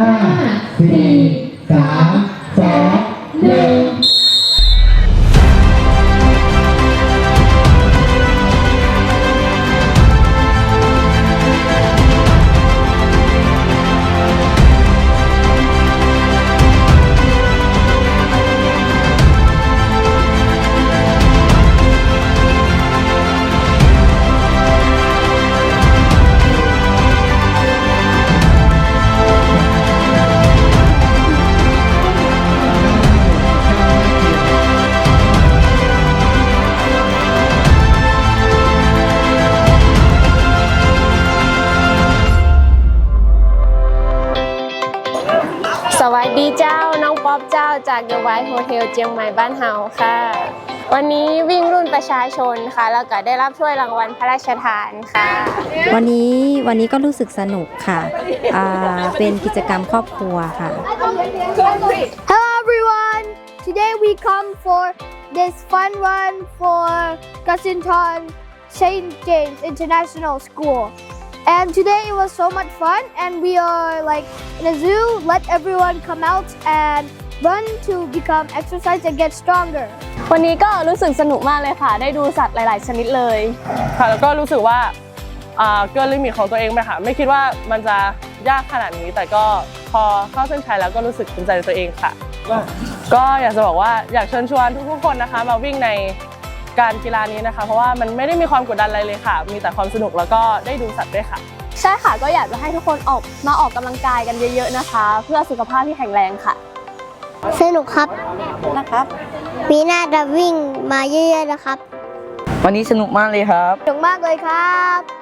ห้าสี่สาม องป๊อปเจ้าจากเดอะไวท์โฮเทลเจียงใหม่บ้านเฮาค่ะ วันนี้วิ่งรุ่นประชาชนค่ะ แล้วก็ได้รับถ้วยรางวัลพระราชทานค่ะ วันนี้วันนี้ก็รู้สึกสนุกค่ะอ่าเป็นกิจกรรมครอบครัวค่ะ Hello everyone! Today we come for this fun run for Gasinton St. James International School. And today it was so much fun and we are like in a zoo, let everyone come out and run to become exercise and get stronger. วันนี้ก็รู้สึกสนุกมากเลยค่ะ ได้ดูสัตว์หลาย ๆ ชนิดเลย ค่ะแล้วก็รู้สึกว่าอ่าเกินลิมิตของตัวเองไปค่ะ ไม่คิดว่ามันจะยากขนาดนี้ แต่ก็พอเข้าเส้นชัยแล้วก็รู้สึกภูมิใจในตัวเองค่ะ ก็อยากจะบอกว่าอยากเชิญชวนทุกๆคนนะคะ มาวิ่งในการกีฬานี้นะคะ เพราะว่ามันไม่ได้มีความกดดันอะไรเลยค่ะ มีแต่ความสนุกแล้วก็ได้ดูสัตว์ด้วยค่ะ ใช่ค่ะก็อยากจะให้ทุกคนออกมาออกกำลังกายกันเยอะ ๆ นะคะ เพื่อสุขภาพที่แข็งแรงค่ะ สนุกครับนะครับปีหน้าจะวิ่งมาเยอะๆนะครับ วันนี้สนุกมากเลยครับ สนุกมากเลยครับ